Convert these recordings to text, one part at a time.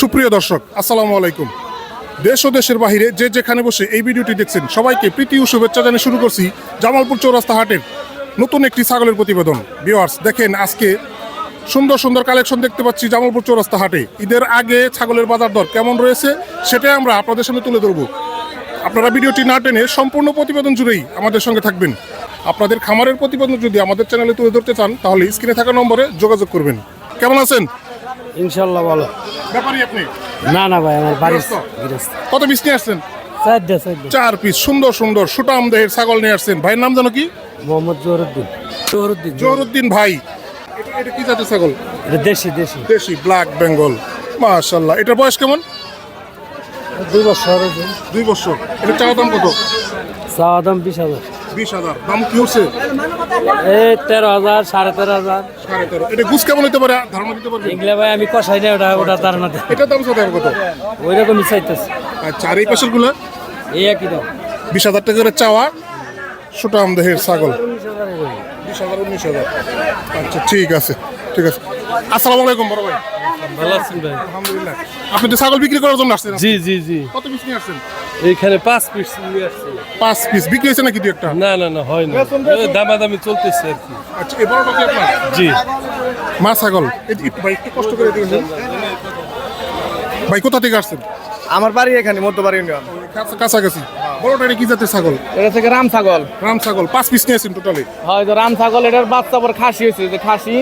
সুপ্রিয় দর্শক, আসসালামু আলাইকুম। দেশ ও দেশের বাহিরে যে যেখানে বসে এই ভিডিওটি দেখছেন, সবাইকে প্রীতি ও শুভেচ্ছা জানিয়ে শুরু করছি জামালপুর চৌরাস্তা হাটের নতুন একটি ছাগলের প্রতিবেদন। ভিওয়ার্স দেখেন আজকে সুন্দর সুন্দর কালেকশন দেখতে পাচ্ছি জামালপুর চৌরাস্তা হাটে। ঈদের আগে ছাগলের বাজার দর কেমন রয়েছে, সেটাই আমরা আপনাদের সামনে তুলে ধরবো। আপনারা ভিডিওটি না টেনে সম্পূর্ণ প্রতিবেদন জুড়েই আমাদের সঙ্গে থাকবেন। আপনাদের খামারের প্রতিবেদন যদি আমাদের চ্যানেলে তুলে ধরতে চান, তাহলে স্ক্রিনে থাকা নম্বরে যোগাযোগ করবেন। কেমন আছেন? ইনশাল্লাহ ভালো। ব্যাপারী আপনি? না না ভাই আমার বাড়ির কত পিস নিয়ে আসছেন? চার পিস সুন্দর সুন্দর সুটাম দেহের ছাগল নিয়ে আসছেন। ভাইয়ের নাম জানো কি? মোহাম্মদ জহরুদ্দিন। জহরুদ্দিন। জহরুদ্দিন ভাই। এটা- এটা কি জাতের ছাগল? এটা দেশি দেশি। দেশি ব্ল্যাক বেঙ্গল। মাশাল্লাহ এটার বয়স কেমন? দুই বছর দুই বছর। এটা চাওয়া দাম কত? চাওয়া দাম বিশ হাজার। বিশ হাজার। দাম কি হচ্ছে এই তেরো হাজার সাড়ে তেরো হাজার। সাড়ে তেরো। এটা গুছ কেমন হতে পারে? ধারণা দিতে পারবেন? এগুলা ভাই আমি কষাই না ওটা ওটা এটার দাম কত কত ওই রকমই চাইতেছে। আচ্ছা আর এই পাশেরগুলো এই একই দাম। বিশ হাজার টাকা করে চাওয়া সুটাম দেহের ছাগল। বিশ হাজার উনিশ হাজার। আচ্ছা ঠিক আছে ঠিক আছে। আসসালামু আলাইকুম বড় ভাই। ভালো আছেন ভাই। আলহামদুলিল্লাহ। আপনি তো ছাগল বিক্রি করার জন্য আসছেন জি জি জি। কত পিস নিয়ে আসছেন? এইখানে পাঁচ পিস পাঁচ পিস বিক্রি হয়েছে নাকি দু একটা? না না না হয় না। দামাদামি চলতেছে আর কি। আচ্ছা এ বড়টা কি আপনার? জি। মা ছাগল। একটু ভাই একটু কষ্ট করে দিয়েছেন ভাই কোথা থেকে আসছেন? আমার বাড়ি এখানে মধ্যবাড়ি ইউনিয়ন কাছা- কাছাকাছি। বড়টা কি জাতের ছাগল? এটা থেকে রাম ছাগল। রাম ছাগল। পাঁচ পিস নিয়েছেন টোটালি হয় তো রাম ছাগল এটার বাচ্চা আবার খাসি হয়েছে যে খাসি।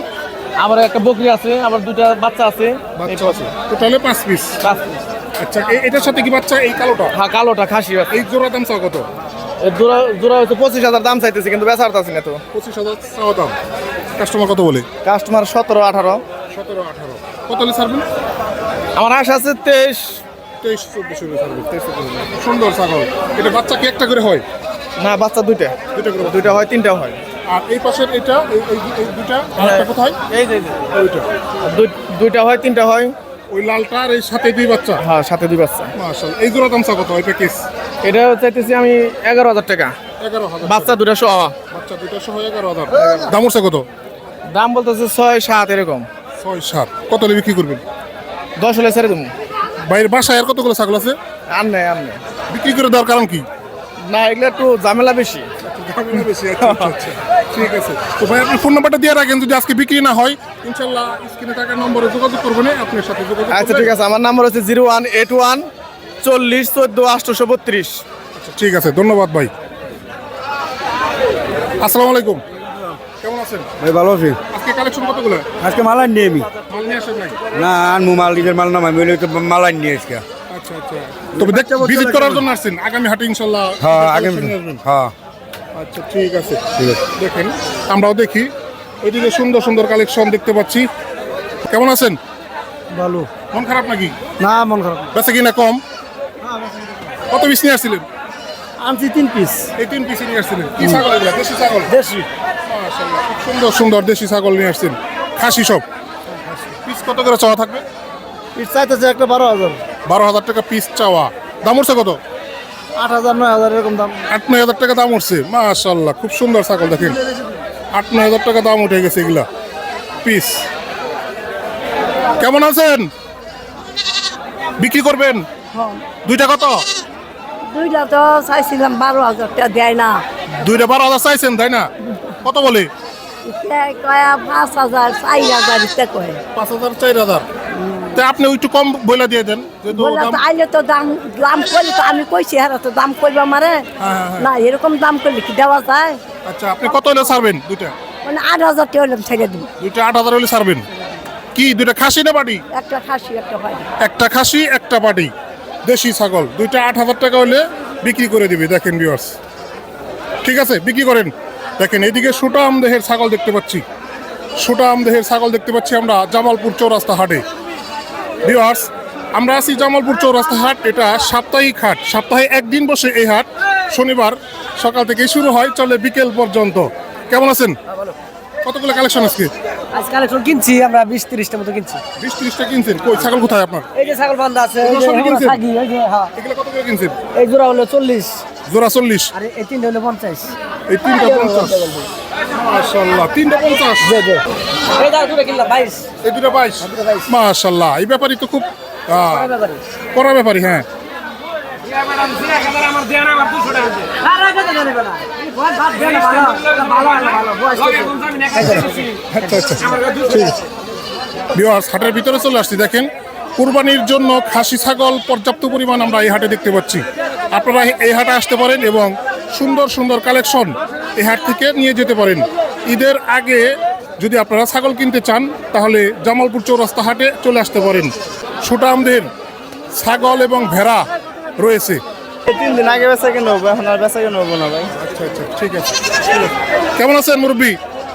আমার একটা বকরি আছে আবার দুটা বাচ্চা আছে। বাচ্চা আছে। টোটালে পাঁচ পিস পাঁচ piece। আচ্ছা এটার সাথে কি বাচ্চা? এই কালোটা? হ্যাঁ কালোটা খাসি এই জোড়া দাম কত? জোড়া জোড়া হচ্ছে পঁচিশ হাজার দাম চাইতেছে কিন্তু বেচার আছে না তো। পঁচিশ হাজার চাওয়া দাম। কাস্টমার কত বলে? কাস্টমার সতেরো আঠারো। সতেরো আঠারো। কত হলে ছাড়বেন? আমার আশা আছে তেইশ। তেইশ চব্বিশ হলে ছাড়বেন। তেইশ। সুন্দর ছাগল। এটা বাচ্চা কি একটা করে হয়? না বাচ্চা দুইটা। দুইটা করে দুইটা হয় তিনটা হয়। আর এই পাশের এটা এই দুইটা আরেকটা কোথায়? এই যে এই যে। ওইটা। দুই- দুইটা হয় তিনটা হয়। ওই লালটা আর এই সাথে দুই বাচ্চা? হ্যাঁ সাথে দুই বাচ্চা। মাশাল এই জোড়া দাম কত ওই প্যাকেজ? এটা চাইতেছি আমি এগারো হাজার টাকা। এগারো হাজার বাচ্চা দুটা সহ। বাচ্চা দুইটা সহ এগারো হাজার। দাম হচ্ছে কত? দাম বলতেছে ছয় সাত এরকম। ছয় সাত। কত হলে বিক্রি করবেন? দশ হলে ছেড়ে দেবো। বাইরের বাসায় আর কতগুলো ছাগল আছে? আর নেই আর নেই। বিক্রি করে দেওয়ার কারণ কি? না এগুলো একটু ঝামেলা বেশি। বেশি আচ্ছা, আচ্ছা, আচ্ছা। ঠিক আছে। তো ভাই আপনি ফোন নাম্বারটা দিয়ে রাখেন যদি আজকে বিক্রি না হয় ইনশাল্লাহ স্ক্রিনে থাকা নম্বরে যোগাযোগ করবেন আপনার সাথে যোগাযোগ আচ্ছা ঠিক আছে। আমার নাম্বার হচ্ছে জিরো ওয়ান এইট ওয়ান চল্লিশ চোদ্দ আটশোশো বত্রিশ। আচ্ছা, ঠিক আছে। ধন্যবাদ ভাই। আসসালামু আলাইকুম। কেমন আছেন? ভাই ভালো আছি। আজকে কালেকশন কতগুলো? আজকে মাল আনি আমি। মাল নিয়ে আসেন নাই? না মাল নিজের মাল নাম আমি তো মাল আনি আজকে। আচ্ছা আচ্ছা। তবে ভিজিট করার জন্য আসছেন। আগামী হাটে ইনশাল্লাহ হ্যাঁ আগে collection নিয়ে আসবেন। হ্যাঁ। আচ্ছা ঠিক আছে। দেখেন আমরাও দেখি। ওইদিকে সুন্দর সুন্দর কালেকশন দেখতে পাচ্ছি। কেমন আছেন? ভালো। মন খারাপ নাকি? না মন খারাপ। বেচা কিনা কম? কত পিস নিয়ে আসছিলেন? আনছি তিন পিস এই তিন পিস নিয়ে আসছিলেন। কি ছাগল এগুলা? দেশি ছাগল? দেশি। খুব সুন্দর সুন্দর দেশি ছাগল নিয়ে আসছেন। খাসি সব? পিস কত করে চাওয়া থাকবে? পিস চাইতেছে একটা বারো হাজার। বারো হাজার টাকা পিস চাওয়া। দাম উঠছে কত? আট হাজার নয় হাজার এরকম দাম। আট নয় হাজার টাকা দাম উঠছে। মাশাল্লাহ খুব সুন্দর ছাগল দেখেন। আট নয় হাজার টাকা দাম উঠে গেছে এগুলা। পিস। কেমন আছেন? বিক্রি করবেন? দুইটা কত? দুইটা তো চাইছিলাম বারো হাজার টাকা দেয় না। দুইটা বারো হাজার চাইছেন তাই না? কত বলে? পাঁচ হাজার চারি হাজার কয়। পাঁচ হাজার চার হাজার। তা আপনি একটু কম বলে দিয়ে দেন আইলে তো দাম দাম করলে তো আমি কইছি হ্যাঁ তো দাম করবে আমারে হ্যাঁ, হ্যাঁ। না এরকম দাম করলে কি দেওয়া যায়? আচ্ছা আপনি কত হলে ছাড়বেন দুইটা? মানে আট হাজার টাকা হলে ছেড়ে দিব। দুইটা আট হাজার হলে ছাড়বেন। কি দুইটা খাসি না বাড়ি একটা খাসি একটা হয়। একটা খাসি একটা বাটি। দেশি ছাগল দুইটা আট হাজার টাকা হলে বিক্রি করে দিবে দেখেন ভিউয়ার্স ঠিক আছে বিক্রি করেন। দেখেন এদিকে সুটাম দেহের ছাগল দেখতে পাচ্ছি। সুটাম দেহের ছাগল দেখতে পাচ্ছি আমরা জামালপুর চৌরাস্তা হাটে। ভিউয়ার্স আমরা আছি জামালপুর চৌরাস্তা হাট। এটা সাপ্তাহিক হাট। সপ্তাহে একদিন বসে এই হাট। শনিবার সকাল থেকে শুরু হয় চলে বিকেল পর্যন্ত। কেমন আছেন? কতগুলো কালেকশন আজকে? আজকাল এখন কিনছি আমরা বিশ তিরিশটা মতো কিনছি। বিশ ত্রিশটা কিনছেন? কই ছাগল কোথায় আপনার? এই যে ছাগল বান্ধা আছে হ্যাঁ। এগুলো কত করে কিনছেন? এই জোড়া হলো চল্লিশ। জোড়া চল্লিশ। আর এই তিনটা হলো পঞ্চাশ। এই তিনটা পঞ্চাশ। মাশাল্লাহ তিনটা পঞ্চাশ। এই বাইশ। এই দুটো মাশাল্লাহ এই ব্যাপারই তো খুব কড়া ব্যাপারই। হ্যাঁ। আচ্ছা আচ্ছা। হাটের ভিতরে চলে আসছি। দেখেন কুরবানির জন্য খাসি ছাগল পর্যাপ্ত পরিমাণ আমরা এই হাটে দেখতে পাচ্ছি। আপনারা এই হাটে আসতে পারেন এবং সুন্দর সুন্দর কালেকশন এই হাট থেকে নিয়ে যেতে পারেন। ঈদের আগে যদি আপনারা ছাগল কিনতে চান তাহলে জামালপুর চৌরাস্তা হাটে চলে আসতে পারেন। সুটামদের ছাগল এবং ভেড়া রয়েছে। তিন দিন আগে বেচা কিনে হব এখন আর বেচা কিনে হব না ভাই। আচ্ছা আচ্ছা ঠিক আছে ঠিক আছে। কেমন আছেন মুরব্বী?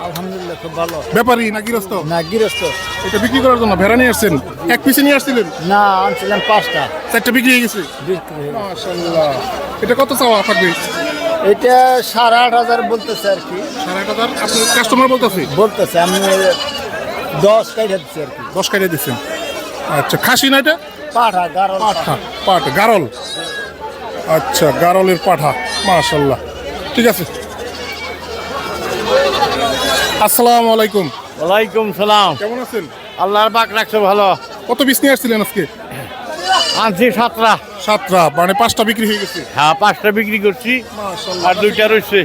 আলহামদুলিল্লাহ খুব ভালো। ব্যাপারী না গৃহস্থ? না গৃহস্থ। এটা বিক্রি করার জন্য ভেড়া নিয়ে আসছেন? এক পিসে নিয়ে আসছিলেন? না আনছিলাম পাঁচটা। চারটা বিক্রি হয়ে গেছে? মাশাল্লাহ এটা কত চাওয়া থাকবে এটা সাড়ে আট হাজার বলতেছে আর কি। সাড়ে আট হাজার? আপনার কাস্টমার বলতেছে? বলতেছে আমি দশ কাইটা দিচ্ছি আর কি। দশ কাইটা দিচ্ছেন। আচ্ছা খাসি না এটা? পাঠা গারো পাঠা পাঠ। গারল। আচ্ছা গারলের পাঠা মাশাল্লাহ ঠিক আছে। আসসালামু আলাইকুম। ওয়ালাইকুম সালাম। কেমন আছেন? আল্লাহর পাক রাখছে ভালো। কত পিস নিয়ে আসছিলেন আজকে? আনছি সাতটা। সাতটা মানে পাঁচটা বিক্রি হয়ে গেছে। হ্যাঁ পাঁচটা বিক্রি করছি। আর দুইটা রয়েছে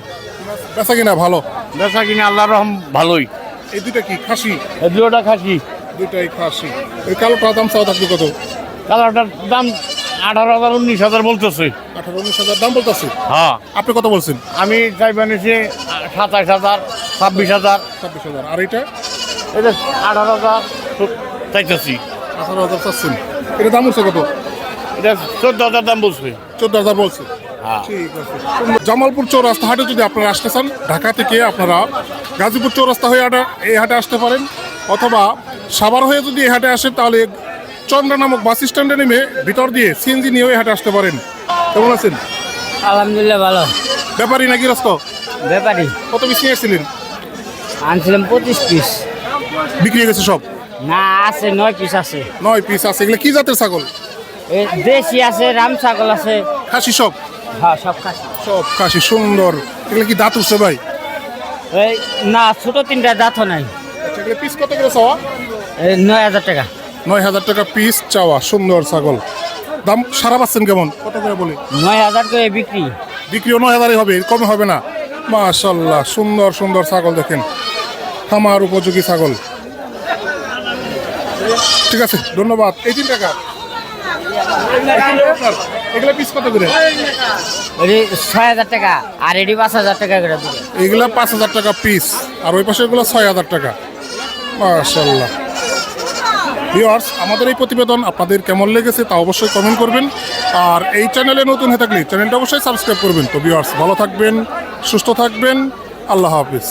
বেচা কিনা ভালো? বেচা কিনে আল্লাহর রহম ভালোই। এই দুটা কি খাসি? এই দুটা খাসি। দুটাই খাসি। ওই কালোটা দাম চাওয়া থাকবে কত? কালারটার দাম আঠারো হাজার উনিশ হাজার বলতেছে। আঠারো উনিশ হাজার দাম বলতেছে? হ্যাঁ। আপনি কত বলছেন? আমি চাই বানিয়েছি সাতাশ হাজার। ছাব্বিশ হাজার। ছাব্বিশ হাজার। আর এটা? এটা আঠারো হাজার। চাইতেছি। আঠারো হাজার চাচ্ছেন। এটা দাম হচ্ছে কত? এটা চোদ্দ হাজার দাম বলছে। চোদ্দ হাজার বলছে। হ্যাঁ। ঠিক আছে। জামালপুর চৌরাস্তা হাটে যদি আপনারা আসতে চান ঢাকা থেকে আপনারা গাজীপুর চৌরাস্তা হয়ে হাটে এই হাটে আসতে পারেন। অথবা সাভার হয়ে যদি এই হাটে আসেন তাহলে চন্দ্রা নামক বাস স্ট্যান্ডে নেমে ভিতর দিয়ে সিএনজি নিয়েও এই হাটে আসতে পারেন। কেমন আছেন? আলহামদুলিল্লাহ ভালো। ব্যাপারী নাকি রাস্ত? ব্যাপারী। কত বেশি নিয়ে এসেছিলেন আনছিলাম পঁচিশ পিস বিক্রি হয়ে গেছে সব? না আছে নয় পিস আছে। নয় পিস আছে এগুলো কি জাতের ছাগল? দেশি আছে রাম ছাগল আছে। খাসি সব? হ্যাঁ সব খাসি। সব খাসি সুন্দর। এগুলো কি দাঁত উঠছে ভাই? এই না ছোট তিনটা দাঁত নাই। আচ্ছা এগুলো পিস কত করে চাওয়া? নয় হাজার টাকা। নয় হাজার টাকা পিস চাওয়া সুন্দর ছাগল। দাম সারা পাচ্ছেন কেমন? কত করে বলে? নয় হাজার করে বিক্রি। বিক্রিও নয় হাজারই হবে কমে হবে না। মাশাল্লাহ সুন্দর সুন্দর ছাগল দেখেন। খামার উপযোগী ছাগল। ঠিক আছে ধন্যবাদ। এই তিন টাকা। এগুলা পিস কত করে? ছয় হাজার টাকা আর এটি পাঁচ হাজার টাকা করে দিবে। এগুলা পাঁচ হাজার টাকা পিস আর ওই পাশে এগুলো ছয় হাজার টাকা। মাশাল্লাহ ভিওয়ার্স আমাদের এই প্রতিবেদন আপনাদের কেমন লেগেছে তা অবশ্যই কমেন্ট করবেন। আর এই চ্যানেলে নতুন হয়ে থাকলে চ্যানেলটা অবশ্যই সাবস্ক্রাইব করবেন। তো ভিওয়ার্স ভালো থাকবেন সুস্থ থাকবেন। আল্লাহ হাফিজ।